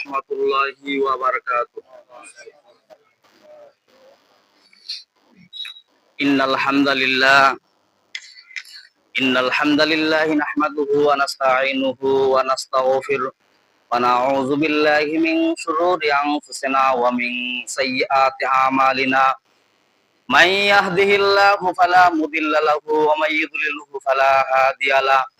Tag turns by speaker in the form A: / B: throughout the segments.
A: রহমতুল্লাহি ওয়া বারাকাতুহু। ইন্নাল হামদালিল্লাহ, ইন্নাল হামদালিল্লাহি নাহমাদুহু ওয়া নাস্তাঈনুহু ওয়া নাস্তাগফিরুহু ওয়া নাউযু বিল্লাহি মিন শুরুরি আনফুসিনা ওয়া মিন সাইয়্যাতি আমালিনা। মান ইয়াহদিহিল্লাহু ফালা মুদিল্লা লাহু ওয়া মান ইউদ্লিলহু ফালা হাদিয়া লাহু।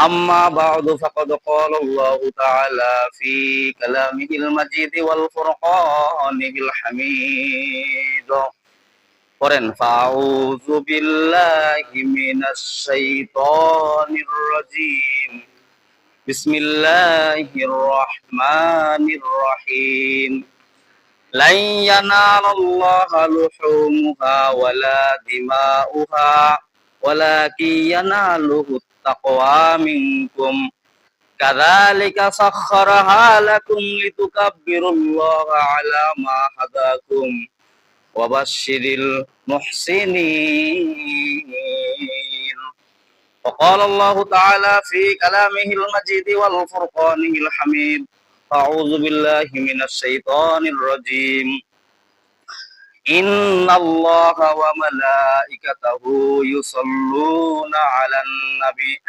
A: أما بعد فقد قال الله تعالى في كلامه المجيد والفرقانه الحميد قرن فأعوذ بالله من الشيطان الرجيم بسم الله الرحمن الرحيم لن ينال الله لحومها ولا دماؤها ولكن يناله التقوى منكم كذلك سخرها لكم لتكبروا الله على ما هداكم وبشر المحسنين وقال الله تعالى في كلامه المجيد والفرقانه الحميد أعوذ بالله من الشيطان الرجيم إن الله وملائكته يصلون على النبي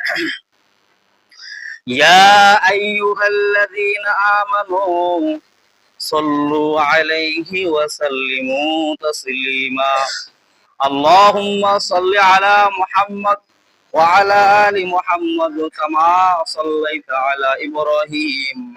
A: يا أيها الذين آمنوا صلوا عليه وسلموا تسليما اللهم صل على محمد وعلى آل محمد كما صليت على إبراهيم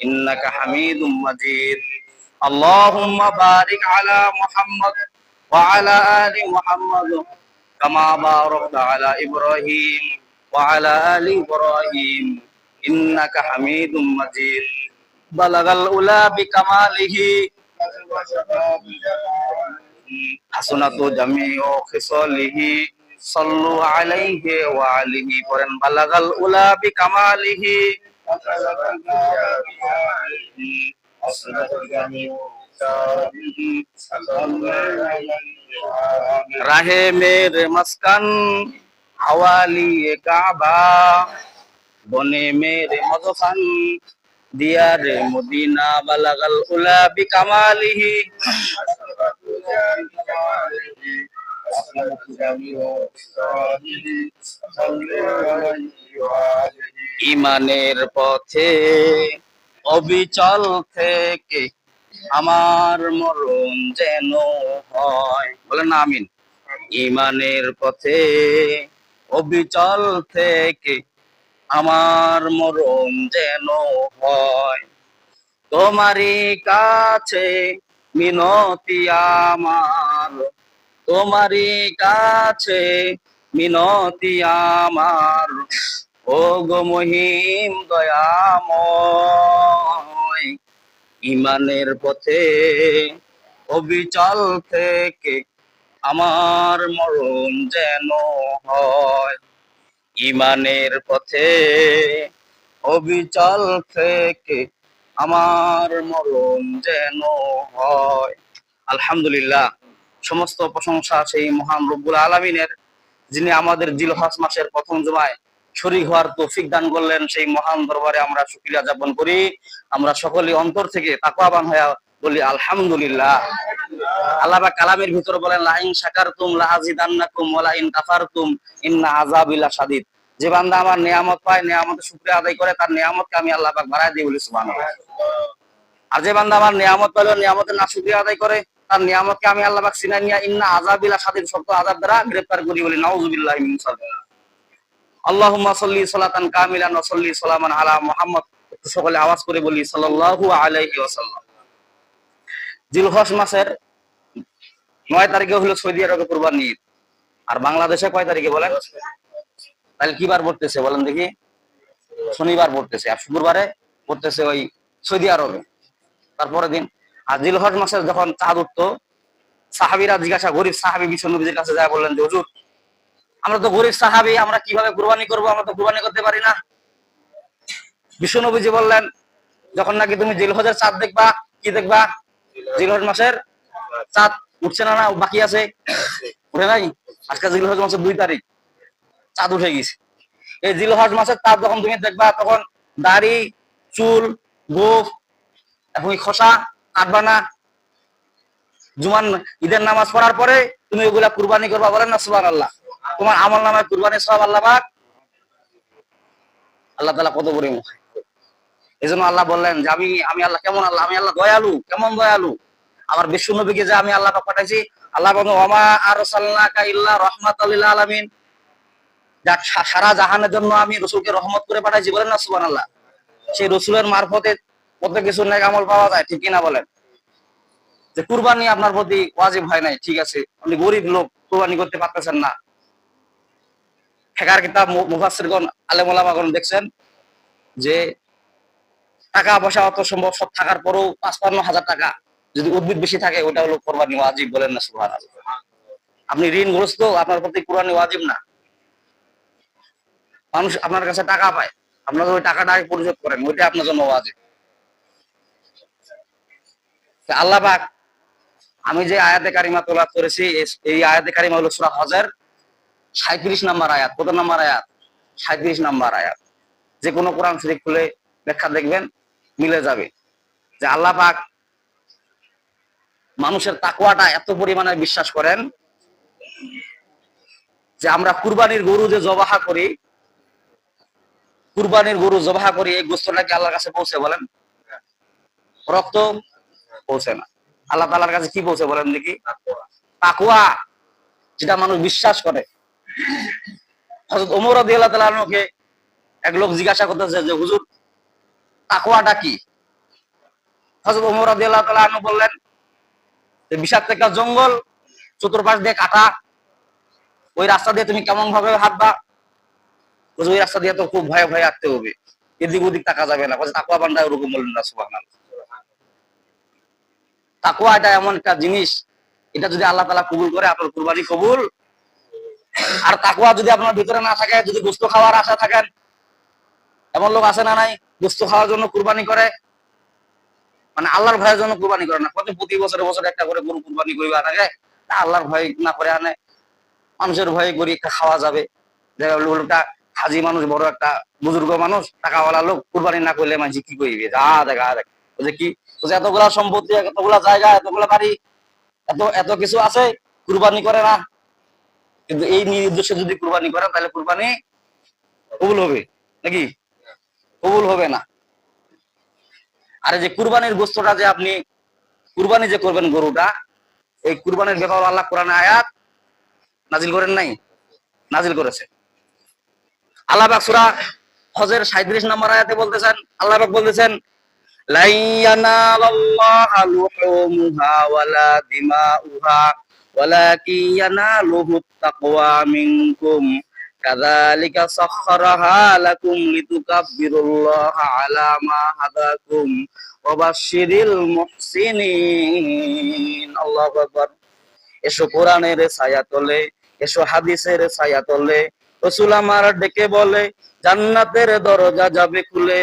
A: ইন্নাকা হামিদুম মাজিদ। আল্লাহুম্মা বারিক আলা মুহাম্মদ ওয়া আলা আলি মুহাম্মদ কামা বারাকতা আলা ইব্রাহিম ওয়া আলা আলি ইব্রাহিম। ইন্নাকা হামিদুম মাজিদ। বালাগাল উলা বিকামালিহি। হাসনাতু জামিউ খিসালিহি। সাল্লু আলাইহি ওয়া আলিহি। করেন বালাগাল উলা रहे मेरे मस्कन हवाली काबा बने मेरे मदफन दिया रे मुदीना बलगल उला बिकमाली ইমানের পথে অবিচল থেকে আমার মরণ যেন হয়। বলেন না, আমিন। ইমানের পথে অবিচল থেকে আমার মরণ যেন হয়। তোমারই কাছে মিনতি আমার। তোমারই কাছে মিনতি আমার। ও গো মহিম দয়াময়, ইমানের পথে, অবিচল থেকে আমার মরণ যেন হয়। ইমানের পথে, অবিচল থেকে আমার মরণ যেন হয়। আলহামদুলিল্লাহ। সমস্ত প্রশংসা সেই মহান রব্বুল আলমিনের, যিনি আমাদের জিলহাস মাসের প্রথম জমায় শরীর হওয়ার তৌফিক দান করলেন, সেই মহান দরবারে আমরা শুক্রিয়া যাপন করি। আমরা সকলে অন্তর থেকে তাকওয়াবান হয়ে বলি, আলহামদুলিল্লাহ। আল্লাহ কালামের ভিতর বলেন, লাইন শাকারতুম লাআজিদান্নাকুম ওয়া লাইন কাফারতুম, ইন্না আযাবিলা শাদীদ। যে বান্দা আমার নিয়ামত পায়, নিয়ামতের শুকরিয়া আদায় করে, তার নিয়ামতকে আমি আল্লাহ পাক বাড়ায় দিই বলি, সুবহানাল্লাহ। আর যে বান্দা আমার নিয়ামত পাইলো, নিয়ামতের না শুকরিয়া আদায় করে তার নিয়ামতকে আমি আল্লাহ সিনাই নিয়া ইন্না আযাবিলা শাদীদ শক্ত আযাব দ্বারা গ্রেফতার করি বলি নাউযুবিল্লাহি সালাতান সালামান আলা সকলে আওয়াজ করে বলি আলাইহি ওয়াসাল্লাম। মাসের নয় তারিখে হলো সৌদি আরবে কুরবানি ঈদ। আর বাংলাদেশে কয় তারিখে বলেন? তাহলে কি বার পড়তেছে বলেন দেখি। শনিবার পড়তেছে, আর শুক্রবারে পড়তেছে ওই সৌদি আরবে। তারপরের দিন? আর জিলহজ মাসের যখন চাঁদ উঠতো, সাহাবিরা জিজ্ঞাসা, গরিব সাহাবি বিশ্ব নবীদের কাছে যায় বললেন যে, হুজুর, আমরা তো গরিব সাহাবি, আমরা কীভাবে কুরবানি করব? আমরা তো কুরবানি করতে পারি না। বিশ্ব নবীজি বললেন, যখন নাকি তুমি জিলহজের চাঁদ দেখবা, কি দেখবা? জিলহজ মাসের চাঁদ উঠছে না না, বাকি আছে? উঠে নাই। আজকে জিলহজ মাসের দুই তারিখ। চাঁদ উঠে গেছে। এই জিলহজ মাসের চাঁদ যখন তুমি দেখবা, তখন দাড়ি, চুল, গোফ এই খসা কাটবা না। জুমান ঈদের নামাজ পড়ার পরে তুমি ওগুলা কুরবানি করবা বলেন না সুবান আল্লাহ তোমার আমল নামায় কুরবানি সব আল্লাহ পাক? আল্লাহ তালা কত বড় এই জন্য আল্লাহ বললেন যে, আমি আমি আল্লাহ কেমন আল্লাহ? আমি আল্লাহ দয়ালু, কেমন দয়ালু? আমার বিশ্ব নবীকে যে আমি আল্লাহ পাঠাইছি, আল্লাহ বলুন ওমা আর সাল্লাকা ইল্লা রহমাতাল্লিল আলামিন। সারা জাহানের জন্য আমি রসুলকে রহমত করে পাঠাইছি বলেন না সুবান আল্লাহ সেই রসুলের মারফতে কত কিছু নেক আমল পাওয়া যায়, ঠিক কিনা বলেন? যে কুরবানি আপনার প্রতি ওয়াজিব হয় নাই, ঠিক আছে। আপনি গরিব লোক, কুরবানি করতে পারতেছেন না। ফেকার কিতাব মু- মুফাসসিরগণ, আলেম ওলামাগণ দেখছেন যে টাকা পয়সা অত সম্ভব, সব থাকার পরেও পাঁচপান্ন হাজার টাকা যদি উদ্ভিদ বেশি থাকে ওটা হলো কোরবানি ওয়াজিব বলেন না সুবহান আপনি ঋণগ্রস্ত, আপনার প্রতি কোরবানি ওয়াজিব না। মানুষ আপনার কাছে টাকা পায় আপনার ওই টাকাটা পরিশোধ করেন ওইটা আপনার জন্য ওয়াজিব। আল্লাহ পাক, আমি যে আয়াতে কারিমা তোলা করেছি এই আয়াতে কারিমা হলো সূরা হজের সাঁত্রিশ নাম্বার আয়াত। কত নাম্বার আয়াত? সাঁত্রিশ নাম্বার আয়াত। যে কোনো কোরআন শরীফ খুলে ব্যাখ্যা দেখবেন, মিলে যাবে। যে আল্লাহ পাক মানুষের তাকওয়াটা এত পরিমাণে বিশ্বাস করেন, যে আমরা কুরবানির গরু যে জবাহা করি, কুরবানির গরু জবাহা করি, এই গোস্তটা কি আল্লাহর কাছে পৌঁছে বলেন? রক্ত পৌঁছে না। আল্লাহ তালার কাছে কি পৌঁছে বলেন দেখি? তাকুয়া যেটা মানুষ বিশ্বাস করে। হযরত ওমর রাদিয়াল্লাহু তাআলা আনহুকে এক লোক জিজ্ঞাসা করতেছে যে, হুজুর তাকুয়াটা কি? হযরত ওমর রাদিয়াল্লাহু তাআলা আনহু বললেন, যে বিষাক্ত একটা জঙ্গল, চতুর্পাশ দিয়ে কাটা। ওই রাস্তা দিয়ে তুমি কেমন ভাবে হাঁটবা ওই রাস্তা দিয়ে তো খুব ভয়ে ভয়ে হাঁটতে হবে। এদিক ওদিক তাকা যাবে না। তাকুয়া বান্দা ওরকম বললেন না, সুবহানাল্লাহ। তাকুয়া এটা এমন একটা জিনিস, এটা যদি আল্লাহ তালা কবুল করে, আপনার কুরবানি কবুল। আর তাকুয়া যদি আপনার ভিতরে না থাকে, যদি গোস্ত খাওয়ার আশা থাকেন, এমন লোক আছে না নাই, গোস্ত খাওয়ার জন্য কুরবানি করে? মানে আল্লাহর ভয়ের জন্য কুরবানি করে না। কত প্রতি বছরে বছরে একটা করে গরু কুরবানি করিবা থাকে আল্লাহর ভয় না করে আনে। মানুষের ভয়ে করি একটা খাওয়া যাবে। লোকটা হাজি মানুষ, বড় একটা বুজুর্গ মানুষ, টাকাওয়ালা লোক, কুরবানি না করলে মানুষ কি করিবে যা দেখা দেখ। বলছে এতগুলা সম্পত্তি, এতগুলা জায়গা, এতগুলা বাড়ি, এত এত কিছু আছে, কুরবানি করে না। কিন্তু এই নির্দেশে যদি কুরবানি করে তাহলে কুরবানি কবুল হবে, নাকি? কবুল হবে না। আর যে কুরবানির গোস্তটা যে আপনি, কুরবানি যে করবেন গরুটা, এই কুরবানির ব্যাপার আল্লাহ কোরআনে আয়াত নাজিল করেন নাই? নাজিল করেছে। আল্লাহ পাক সূরা হজের 37 নম্বর আয়াতে বলতেছেন, আল্লাহ পাক বলতেছেন লাই ইয়ানালাল্লাহা লুহুমুহা ওয়ালা দিমাউহা ওয়ালাকিন ইয়ানালুহুত তাকওয়া মিনকুম কাযালিকা সাখখারাহা লাকুম লিতুকাব্বিরুল্লাহা আলা মা হাদাকুম ওয়া বাশশিরিল মুহসিনিন আল্লাহু আকবার এসো কোরআনের ছায়া তলে, এসো হাদিসের ছায়া তলে, রসুল আমার ডেকে বলে, জান্নাতের দরজা যাবে খুলে।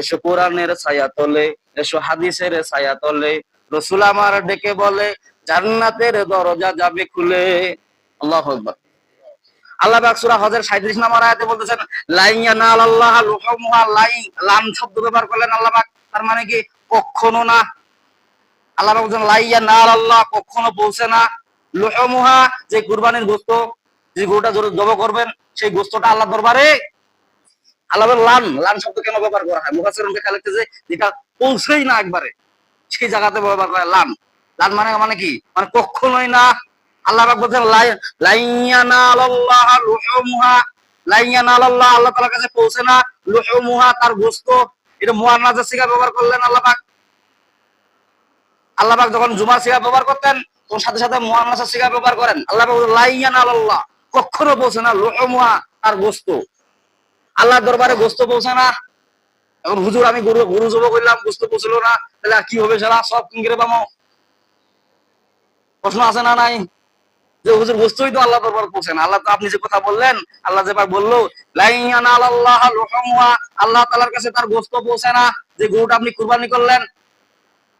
A: এসো কোরআনের ছায়া তলে, এসো হাদিসের ছায়া তলে। রসুল আমার ডেকে বলে, জান্নাতের দরজা যাবে খুলে। আল্লাহ আল্লাহ পাক হজের 37 নম্বর আয়াতে বলতেছেন, লাইন ইয়ানাল আল্লাহ লুহুমুহা লাইন লাম শব্দ ব্যবহার করলেন আল্লাহ পাক। তার মানে কি? না। আল্লাহ লাইয়া নার আল্লাহ পৌঁছে না। যে কুরবানির গোস্ত, যে গরুটা জব করবেন, সেই গোস্তটা আল্লাহ দরবারে আল্লাহ বলেন লান লান শব্দ কেন ব্যবহার করা হয়? মুফাসসিরুন লেখা লিখতেছে যেটা পৌঁছেই না একবারে। সেই জায়গাতে ব্যবহার করা লান। লান মানে মানে কি? মানে কখনোই না। আল্লাহ বলছেন লাইয়ানা আল্লাহ লুহমুহা। আল্লাহ কাছে পৌঁছে না। লোহে মুহা তার গোস্ত। এটা মুহান্নাজের সিগা ব্যবহার করলেন আল্লাহ পাক। আল্লাহ যখন জুমার সিগা ব্যবহার করতেন, তখন সাথে সাথে মুহান্নাসের সিগা ব্যবহার করেন। আল্লাহ পাক লাইয়া কখনো পৌঁছে না। লোহে মুহা তার গোস্ত। আল্লাহর দরবারে গোস্ত পৌঁছে না। এখন হুজুর, আমি গরু গরু জব করলাম, গোস্ত পৌঁছলো না। তাহলে কি হবে সারা সব কিনকে পামো প্রশ্ন আছে না নাই? যে হুজুর বস্তুই তো আল্লাহ দরবার পৌঁছে না। আল্লাহ তো আপনি যে কথা বললেন, আল্লাহ যেবার বলল আল্লাহ আল্লাহ তাআলার কাছে তার গোস্ত পৌঁছে না। যে গরুটা আপনি কুরবানি করলেন,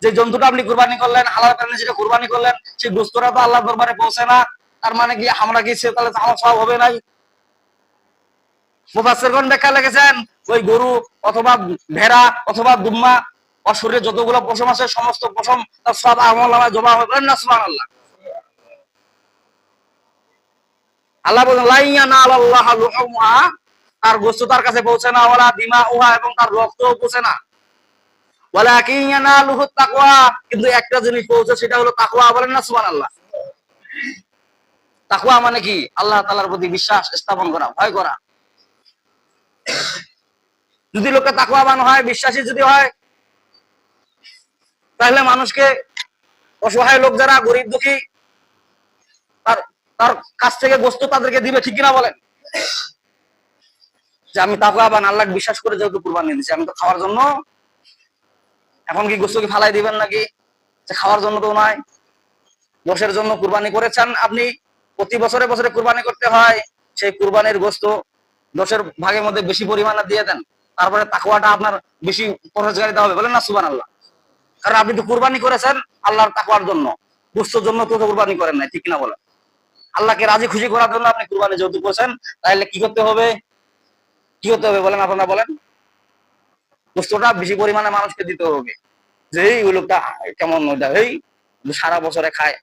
A: যে জন্তুটা আপনি কুরবানি করলেন, হালাল কারণে যেটা কুরবানি করলেন, সেই গোস্তটা তো আল্লাহ দরবারে পৌঁছে না। তার মানে কি, আমরা কি সে তাহলে আমার সব হবে নাই? মুফাসসিরগণ ব্যাখ্যা লিখেছেন, ওই গরু অথবা ভেড়া অথবা দুম্মা শরীরে যতগুলো পশম আছে, সমস্ত পশম তার সব আমল নামায় জমা হবে বলেন না, সুবহানাল্লাহ। আল্লাহ বলেন, লাইয়া না আল্লাহ লুহুমুহা তার গোস্ত তার কাছে পৌঁছে না, ওয়ালা দিমা উহা এবং তার রক্তও পৌঁছে না। ওয়ালা কিয়ানা লুহুত তাকওয়া কিন্তু একটা জিনিস পৌঁছে, সেটা হলো তাকওয়া, বলেন না, সুবহানাল্লাহ। তাকওয়া মানে কি? আল্লাহ তাআলার প্রতি বিশ্বাস স্থাপন করা, ভয় করা। যদি লোকে তাকওয়াবান হয়, বিশ্বাসী যদি হয়, তাহলে মানুষকে অসহায় লোক যারা, গরিব দুঃখী, তার তার কাছ থেকে গোস্ত তাদেরকে দিবে, ঠিক কিনা বলেন? যে আমি তাকওয়াবান আল্লাহ বিশ্বাস করে যেহেতু কুরবানি দিচ্ছি আমি তো খাওয়ার জন্য, এখন কি গোস্ত কি ফালাই দিবেন নাকি? যে খাওয়ার জন্য তো নয় দোষের জন্য কুরবানি করেছেন, আপনি প্রতি বছরে বছরে কুরবানি করতে হয়, সেই কুরবানির গোস্ত দশের ভাগের মধ্যে বেশি পরিমাণে দিয়ে দেন, তারপরে তাকুয়াটা আপনার বেশি পরহেজগারিতা হবে বলেন না সুবান আল্লাহ কারণ আপনি তো কুরবানি করেছেন আল্লাহর তাকুয়ার জন্য গোস্তর জন্য তো কুরবানি করেন নাই, ঠিক কিনা বলেন আল্লাহকে রাজি খুশি করার জন্য আপনি কুরবানি যেহেতু করেছেন তাহলে কি করতে হবে? কি করতে হবে বলেন আপনারা বলেন। গোস্তটা বেশি পরিমাণে মানুষকে দিতে হবে। যে ওই লোকটা কেমন ওইটা, এই সারা বছরে খায়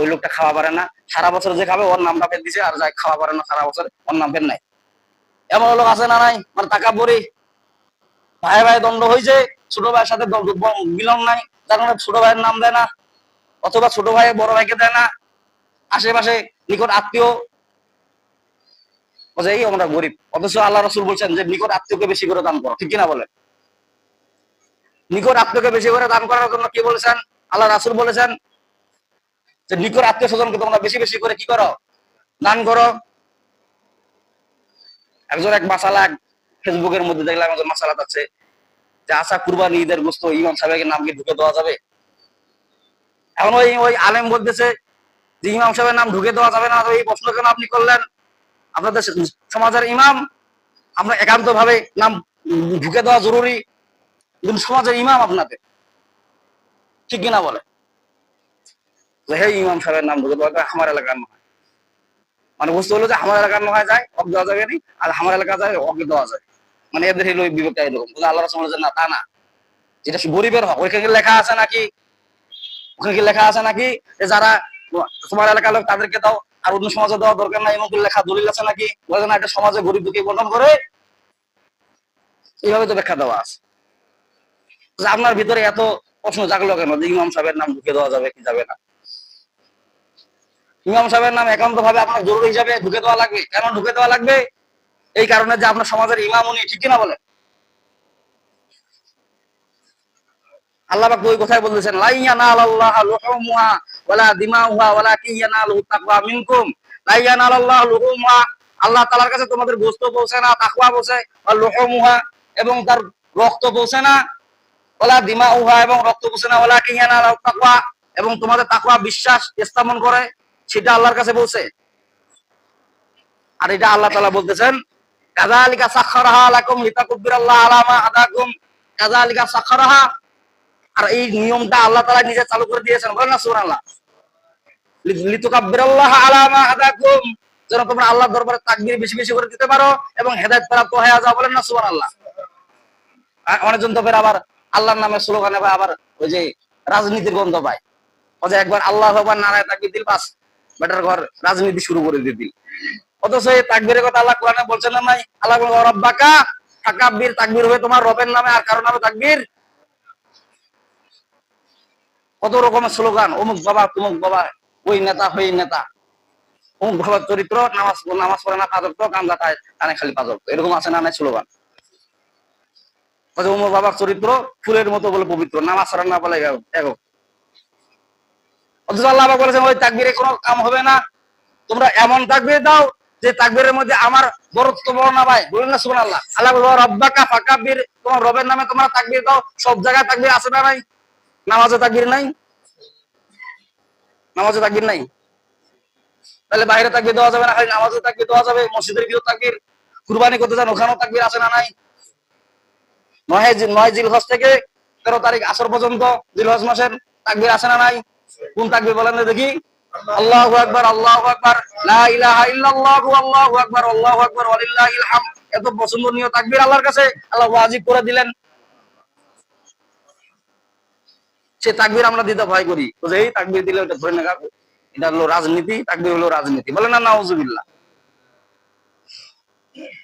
A: ওই লোকটা খাওয়া পারে না। সারা বছর যে খাবে, ওর নামটা ফের দিছে, আর যাই খাওয়া পারে না সারা বছর, ওর নাম ফের নাই। এমন লোক আছে না নাই? মানে টাকা পরি ভাই ভাই, দ্বন্দ্ব হয়েছে ছোট ভাইয়ের সাথে মিলন নাই। তার কারণে ছোট ভাইয়ের নাম দেয় না। অথবা ছোট ভাই বড় ভাইকে দেয় না। আশেপাশে নিকট আত্মীয়। এই আমরা গরিব। অথচ আল্লাহ রসুল বলছেন যে, নিকট আত্মীয়কে বেশি করে দান করো। ঠিক কিনা বলে? নিকট আত্মীয়কে বেশি করে দান করার জন্য কি বলেছেন? আল্লাহ রাসুল বলেছেন যে, নিকট আত্মীয় স্বজনকে তোমরা বেশি বেশি করে কি করো? দান করো। একজন এক মাসালা এক ফেসবুকের মধ্যে দেখলাম একজন মাসালা আছে, যে আশা কুরবানি ঈদের গোস্ত ইমাম সাহেবের নাম কি ঢুকে দেওয়া যাবে? এখন ওই ওই আলেম বলতেছে যে ইমাম সাহেবের নাম ঢুকে দেওয়া যাবে না এই প্রশ্ন কেন আপনি করলেন? আপনাদের সমাজের ইমাম, আমরা একান্ত ভাবে নাম ঢুকে দেওয়া জরুরি, কিন্তু সমাজের ইমাম আপনাদের। ঠিক কিনা বলে? হে ইমাম সাহেবের নাম ঢুকে দেওয়া আমার এলাকার নয় মানে বুঝতে হলো যে আমার এলাকার নয় যায়, অক দেওয়া যাবে আর আমার এলাকা যায়, অকে দেওয়া যায়। মানে এদের হলো বিবেকটা এরকম। আল্লাহ বলেছেন না, তা না। যেটা গরিবের হক, ওইখানে লেখা আছে নাকি? ওখানে কি লেখা আছে নাকি? যারা তোমার এলাকার লোক, তাদেরকে দাও। আর অন্য সমাজে দেওয়া দরকার নাই, এমন লেখা দলিল আছে নাকি? বলে না একটা সমাজে গরিব দুঃখী বন্টন করে এইভাবে তো ব্যাখ্যা দেওয়া আছে। আপনার ভিতরে এত প্রশ্ন জাগলো কেন? ইমাম সাহেবের নাম ঢুকে দেওয়া যাবে কি যাবে না? ইমাম সাহেবের নাম একান্ত ভাবে আপনার জরুরি হিসাবে ঢুকে দেওয়া লাগবে। কেন ঢুকে দেওয়া লাগবে? এই কারণে যে আপনার সমাজের ইমাম উনি, ঠিক কিনা বলে আল্লাহ ওই কথাই বলতেছেন আল্লাহ ওয়ালা দিমাউহা ওয়ালা তাকওয়া মিনকুম। আল্লাহ আল্লাহ তাআলার কাছে তোমাদের গোশত পৌঁছে না, তাকওয়া পৌঁছে আর এবং তার রক্ত পৌঁছে না, ওয়ালা দিমাউহা এবং রক্ত পৌঁছে না ওয়ালা কিয়ানালু তাকওয়া এবং তোমাদের তাকওয়া বিশ্বাস স্থাপন করে। সেটা আল্লাহর কাছে বলছে। আর এটা আল্লাহ তাআলা বলতেছেন, কাযালিকা সাখখারাহা লাকুম লিতাকুব্বিরাল্লাহ আলা মা হাদাকুম কাযালিকা সাখখারাহা আর এই নিয়মটা আল্লাহ তাআলা নিজে চালু করে দিয়েছেন। বলেন না, সুবহানাল্লাহ। লিতুকাব্বিরাল্লাহ আলা মা হাদাকুম যেন তোমরা আল্লাহর দরবারে তাকবীর বেশি বেশি করে দিতে পারো এবং হেদায়েত প্রাপ্ত হয়ে যাও। বলেন না অনেকজন তো আবার আল্লাহর নামে স্লোগানে আবার ওই যে রাজনীতির গন্ধ পায়। একবার আল্লাহ ভগবান নারায় তাকবীর দিল, বাস। বেটার ঘর রাজনীতি শুরু করে দিল। অথচ এই তাকবীরের কথা আল্লাহ কোরআনে বলছেন না নাই? আল্লাহ বলেন রব্বাকা তাকাব্বির তাকবীর হবে তোমার রবের নামে আর কারও নামে তাকবীর? কত রকমের স্লোগান, অমুক বাবা, তুমুক বাবা, ওই নেতা হই নেতা। অমুক বাবার চরিত্র, নামাজ নামাজ পড়ে না পাঁচক তো কান্দা খায় কানে খালি পাঁচক এরকম আছে না নাই স্লোগান? অমুক বাবার চরিত্র ফুলের মতো বলে পবিত্র, নামাজ পড়ে না বলে এগো। অথচ আল্লাহ বলেছেন, ওই তাকবীরে কোনো কাম হবে না। তোমরা এমন তাকবীর দাও যে তাকবীরের মধ্যে আমার বরত্ব বর্ণনা পায়। বলেন না, সুবহানাল্লাহ। আল্লাহ আল্লাহ বলব রব্বাকা ফাকাব্বির তোমার রবের নামে তোমরা তাকবীর দাও। সব জায়গায় তাকবীর আছে না নাই? নামাজে তাকবীর নাই? নামাজে তাকবীর নাই? তাহলে বাইরে তাকবীর দেওয়া যাবে না, খালি নামাজে তাকবীর দেওয়া যাবে? মসজিদের ভিতর তাকবির? কুরবানি করতে যান, ওখানেও তাকবির আছে না নাই? নয় নয় জিলহজ থেকে তেরো তারিখ আসর পর্যন্ত জিলহজ মাসের তাকবির আছে না নাই? কোন তাকবীর বলেন না দেখি? আল্লাহু আকবার আল্লাহু আকবার, লা ইলাহা ইল্লাল্লাহু, আল্লাহু আকবার আল্লাহু আকবার ওয়ালিল্লাহিল হামদ এত পছন্দনীয় তাকবীর আল্লাহর কাছে? আল্লাহ ওয়াজিব করে দিলেন। সে তাকবীর আমরা দিতে ভয় করি। তো এই তাকবীর দিলে ওটা ধরে নেগা এটা হলো রাজনীতি, তাকবীর হলো রাজনীতি। বলে না, নাউজুবিল্লাহ।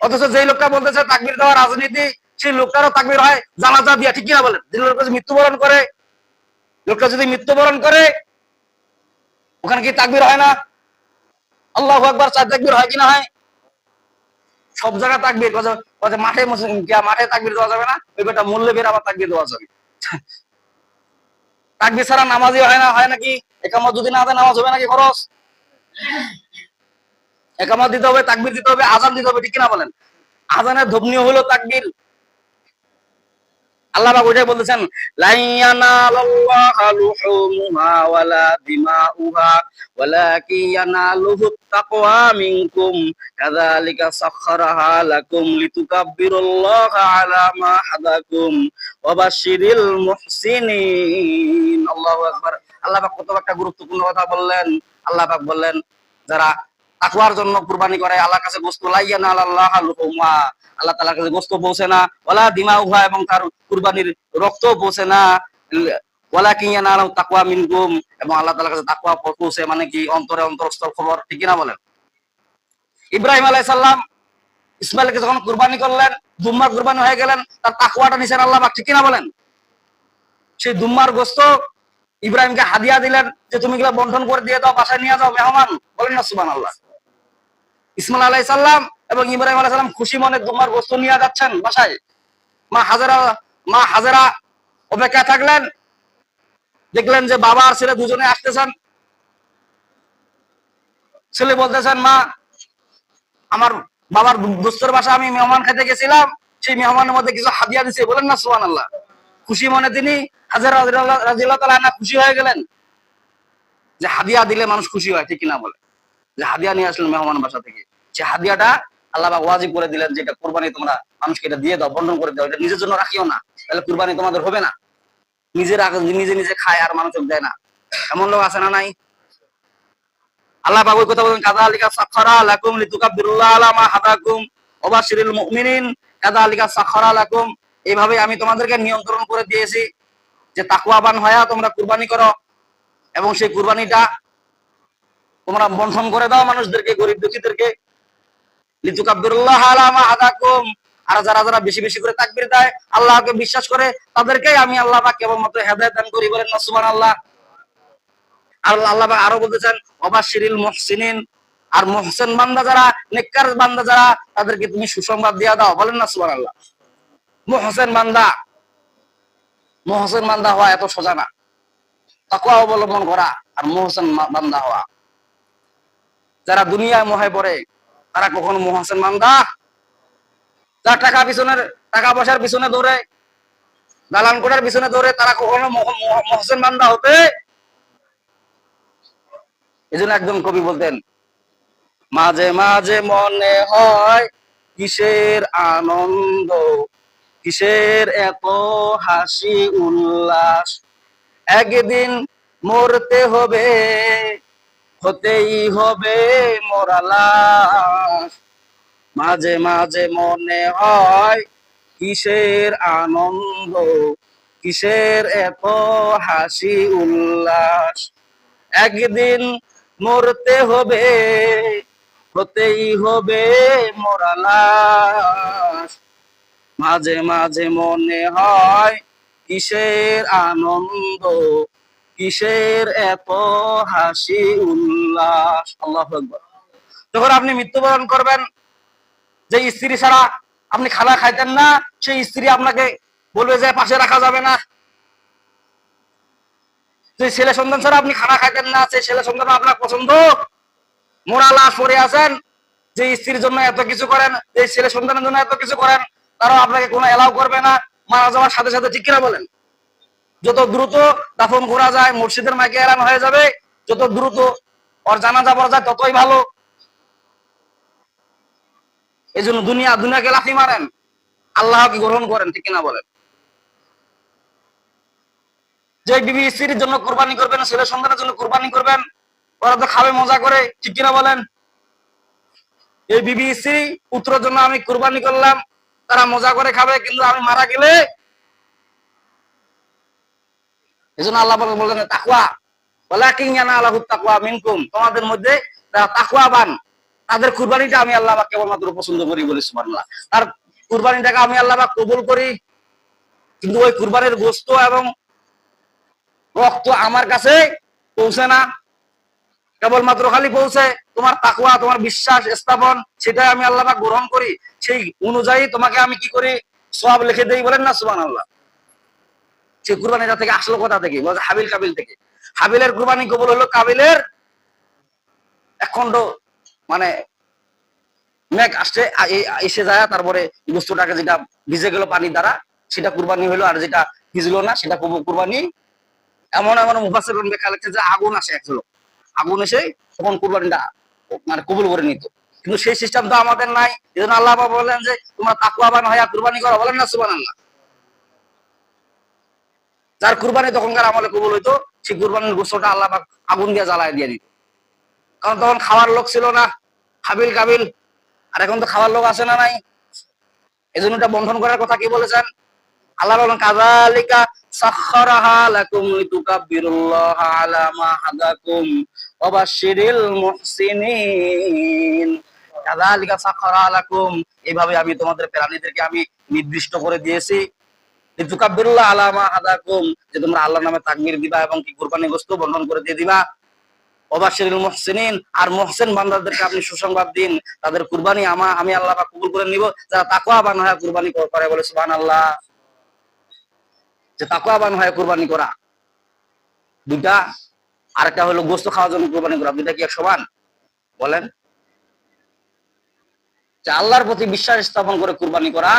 A: অথচ যেই লোকটা বলতেছে তাকবীর দেওয়া রাজনীতি, সেই লোকটারও তাকবীর হয় জানাজা দিয়া। ঠিক কিনা বলেন? যে লোকটা মৃত্যুবরণ করে লোকটা যদি মৃত্যুবরণ করে, ওখানে কি তাকবির হয় না? আল্লাহ আকবার, চার তাকবীর হয় কিনা হয়? সব জায়গায় তাকবীর মাঠে মাঠে তাকবীর দেওয়া যাবে না? ওই বেটা মূল্য বের আবার তাকবীর দেওয়া যাবে। তাকবীর ছাড়া নামাজই হয় না, হয় নাকি? একামত যদি না দেয়, নামাজ হবে নাকি খরচ একামত দিতে হবে, তাকবির দিতে হবে, আজান দিতে হবে, ঠিক কিনা বলেন? আজানের ধবনীয় হলো তাকবীর। আল্লাহ পাক ওইটাই বলতেছেন আল্লাহু আল্লাহ গুরুত্বপূর্ণ কথা বললেন। আল্লাহফাক বললেন, যারা তাকওয়ার জন্য কুরবানি করে, আল্লাহর কাছে গোস্ত লাইয়ানা আল্লাহ লুহুমা আল্লাহ তাআলার কাছে গোস্ত পৌঁছে না, ওয়ালা দিমাউহা এবং তার কুরবানির রক্ত পৌঁছে না ওয়ালা কিয়ানা তাকওয়া মিনকুম এবং আল্লাহ তাআলার কাছে তাকওয়া পৌঁছে মানে কি অন্তরে অন্তরস্থল খবর, ঠিক না বলেন? ইব্রাহিম আলাইহিস সালাম ইসমাইলকে যখন কুরবানি করলেন দুম্মার কুরবানি হয়ে গেলেন, তার তাকওয়াটা নিছেন আল্লাহ পাক, ঠিক না বলেন? সেই দুম্মার গোস্ত ইব্রাহিমকে হাদিয়া দিলেন যে তুমি বন্টন করে দিয়ে দাও, বাসায় নিয়ে যাও, মেহমান, বলেন না সুবহানাল্লাহ। ইসমাইল আলাইহিস সালাম এবং ইব্রাহিম আলাইহিস সালাম খুশি মনে দুম্মার গোস্ত নিয়ে যাচ্ছেন বাসায়। মা হাজারা মা হাজারা অপেক্ষায় থাকলেন। দেখলেন যে বাবা আর ছেলে দুজনে আসতেছেন। ছেলে বলতেছেন, মা, আমার বাবার দোস্তর বাসা আমি মেহমান খেতে গেছিলাম। সেই মেহমানের মধ্যে কিছু হাদিয়া দিছে। বলেন না সুবান আল্লাহ খুশি মনে তিনি হাজার খুশি হয়ে গেলেন। যে হাদিয়া দিলে মানুষ খুশি হয়, ঠিক কিনা বলে? যে হাদিয়া নিয়ে আসলেন মেহমান বাসা থেকে। সে হাদিয়াটা আল্লাহ পাক ওয়াজিব করে দিলেন যে এটা কুরবানি তোমরা মানুষকে এটা দিয়ে দাও, বন্টন করে দাও, এটা নিজের জন্য রাখিও না। তাহলে কুরবানি তোমাদের হবে না। নিজে নিজে নিজে খায় আর মানুষ দেয় না। এমন লোক আছে না নাই? আল্লাহ কথা বলেন, কাযালিকা সাখারা লাকুম লিতুকাব্বিরুল্লাহ আলা মা হাদাকুম মুমিনিন। কাযালিকা সাখারা লাকুম। এইভাবে আমি তোমাদেরকে নিয়ন্ত্রণ করে দিয়েছি যে তাকওয়াবান হয়া তোমরা কুরবানি করো এবং সেই কুরবানিটা তোমরা বন্টন করে দাও মানুষদেরকে, গরিব দুঃখীদেরকে। লিতুকাব্বিরুল্লাহ আলা হাদাকুম আর যারা যারা বেশি বেশি করে তাকবীর দেয়, আল্লাহকে বিশ্বাস করে আমি আল্লাহ দান করি বলেন সুবহানাল্লাহ। আল্লাহ আরও বলতেছেন অবাশিরিল আর বান্দা যারা বান্দা যারা, তাদেরকে তুমি সুসংবাদ দিয়া দাও, বলেন বান্দা বান্দা হওয়া এত সোজা না। অবলম্বন করা আর মুহসিন বান্দা হওয়া। যারা দুনিয়ায় মোহে পড়ে তারা কখনো মুহসিন বান্দা যারা টাকা পিছনের, টাকা পয়সার পিছনে দৌড়ে দালান কোটার পিছনে দৌড়ে তারা কখনো মহ- মহ- মুহসিন বান্দা হতে? এই জন্য একজন কবি বলতেন, মাঝে মাঝে মনে হয় কিসের আনন্দ, কিসের এত হাসি, উল্লাস, একদিন মরতে হবে। হতেই হবে মোরালাস মাঝে মাঝে মনে হয় কিসের আনন্দ, কিসের এত হাসি উল্লাস। একদিন মরতে হবে, হতেই হবে মোরালাস মাঝে মাঝে মনে হয় কিসের আনন্দ কিসের এত হাসি উল্লাস? আল্লাহ যখন আপনি মৃত্যুবরণ করবেন, যে স্ত্রী ছাড়া আপনি খানা খাইতেন না, সেই স্ত্রী আপনাকে বলবে যে পাশে রাখা যাবে না। যে ছেলে সন্তান ছাড়া আপনি খানা খাইতেন না, সেই ছেলে সন্তান আপনার পছন্দ। মোরা লাশ পড়ে আছেন, যে স্ত্রীর জন্য এত কিছু করেন, যে ছেলে সন্তানের জন্য এত কিছু করেন, তারাও আপনাকে কোনো এলাও করবে না। মারা যাওয়ার সাথে সাথে ঠিক কিনা বলেন? যত দ্রুত দাফন করা যায়, মসজিদের মাইকে এলান হয়ে যাবে। যত দ্রুত ওর জানাজা পড়া যায়, ততই ভালো। এই জন্য দুনিয়া, দুনিয়াকে লাফি মারেন। আল্লাহকে গ্রহণ করেন, ঠিক কিনা বলেন? যে বিবি স্ত্রীর জন্য কোরবানি করবেন, ছেলে সন্তানের জন্য কোরবানি করবেন, ওরা তো খাবে, মজা করে, ঠিক কিনা বলেন? এই বিবি স্ত্রী পুত্রের জন্য আমি কোরবানি করলাম, তারা মজা করে খাবে, কিন্তু আমি মারা গেলে এই জন্য আল্লাহ পাক বললেন তাকুয়া কিংয়ানা আল্লাহ তাকুয়া মিনকুম। তোমাদের মধ্যে তাকুয়াবান তাদের কুরবানিটা আমি আল্লাহ কেবলমাত্র পছন্দ করি বলে, সুবহানাল্লাহ। তার কুরবানিটাকে আমি আল্লাহ কবুল করি। কিন্তু ওই কুরবানির গোস্ত এবং রক্ত আমার কাছে পৌঁছে না। কেবলমাত্র খালি পৌঁছে তোমার তাকুয়া তোমার বিশ্বাস স্থাপন, সেটাই আমি আল্লাহ গ্রহণ করি। সেই অনুযায়ী তোমাকে আমি কি করি? সব লিখে দেই, বলেন না, সুবহানাল্লাহ। সেই কুরবানিটা থেকে আসলো কথা থেকে? হাবিল কাবিল থেকে। হাবিলের কুরবানি কবুল হলো কাবিলের এক খণ্ড মানে মেঘ আসছে এসে যায়, তারপরে বস্তুটাকে যেটা ভিজে গেল পানির দ্বারা, সেটা কুরবানি হলো, আর যেটা ভিজলো না, সেটা কুরবানি। এমন এমন মুফাসসির দেখা লাগছে যে আগুন আসে একজন আগুন এসে তখন কুরবানিটা মানে কবুল করে নিত। কিন্তু সেই সিস্টেম তো আমাদের নাই। এই জন্য আল্লাহ পাক বললেন যে, তোমরা তাকুয়াবান হইয়া কুরবানি করো। বলেন না, সুবহানাল্লাহ। যার কুরবানি তখনকার আমলে কবুল হইতো, সেই কুরবানির গোস্তটা আল্লাহ আগুন দিয়ে জ্বালায় দিয়ে দিত। কারণ তখন খাওয়ার লোক ছিল না, হাবিল কাবিল। আর এখন তো খাওয়ার লোক আছে না নাই। এই জন্য বন্ধন করার কথা কি বলেছেন? আল্লাহ বলেন লাকুম এইভাবে আমি তোমাদের প্রাণীদেরকে আমি নির্দিষ্ট করে দিয়েছি। লিতুকাব্বিরুল্লাহ আলা মা হাদাকুম যে তোমরা আল্লাহর নামে তাকবীর দিবা এবং কি কুরবানি করে দিয়ে দিবা। মুহসিনিন, আর মুহসিন বান্দাদেরকে আপনি সুসংবাদ দিন। তাদের কুরবানি আমা আমি আল্লাহ কবুল করে নিব। যারা তাকওয়াবান কুরবানি করে বলে সুবহানাল্লাহ। যে তাকওয়াবান কুরবানি করা। দুইটা। আরেকটা হলো গোস্ত খাওয়ার জন্য কুরবানি করা। দুইটা কি এক সমান? বলেন। যে আল্লাহর প্রতি বিশ্বাস স্থাপন করে কুরবানি করা।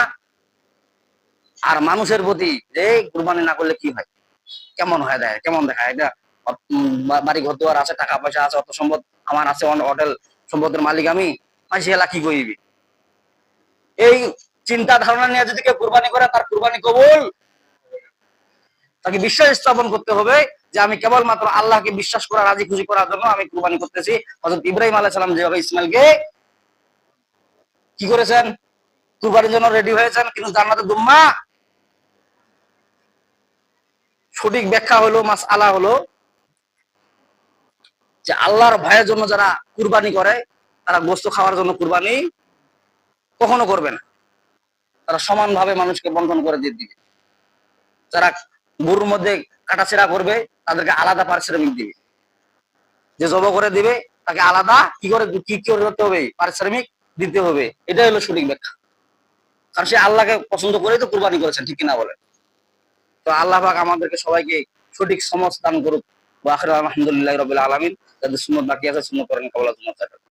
A: আর মানুষের প্রতি যে কুরবানি না করলে কি হয়? কেমন হয় দেয় কেমন দেখায়? এটা বাড়ি ঘর দুয়ার আছে টাকা পয়সা আছে, অত সম্পদ আমার আছে হোটেল সম্পদের মালিক আমি মাসি এলা কি করিবি এই চিন্তা ধারণা নিয়ে যদি কেউ কুরবানি করে, তার কুরবানি কবুল। তাকে বিশ্বাস স্থাপন করতে হবে যে আমি কেবলমাত্র আল্লাহকে বিশ্বাস করা রাজি খুশি করার জন্য আমি কুরবানি করতেছি। হযরত ইব্রাহিম আলাইহিস সালাম যেভাবে ইসমাইলকে কি করেছেন? কুরবানির জন্য রেডি হয়েছেন, কিন্তু জান্নাতে দুম্মা সঠিক ব্যাখ্যা হলো মাস আলা হলো যে আল্লাহর ভয়ের জন্য যারা কুরবানি করে, তারা গোস্ত খাওয়ার জন্য কুরবানি কখনো করবে না। তারা সমানভাবে মানুষকে বন্ধন করে দিয়ে দিবে। যারা গরুর মধ্যে কাটাছেড়া করবে, তাদেরকে আলাদা পারিশ্রমিক দিবে। যে জব করে দিবে, তাকে আলাদা কি করে কি করে করতে হবে? পারিশ্রমিক দিতে হবে। এটাই হলো সঠিক ব্যাখ্যা। কারণ সে আল্লাহকে পছন্দ করেই তো কুরবানি করেছেন ঠিক কিনা বলেন? তো আল্লাহ পাক আমাদেরকে সবাইকে সঠিক সমস্ত দান করুক। আলহামদুলিল্লাহ রবিল আলমিন। যাদের সুন্নত বাকি আছে সুন্নত করেন কাবলা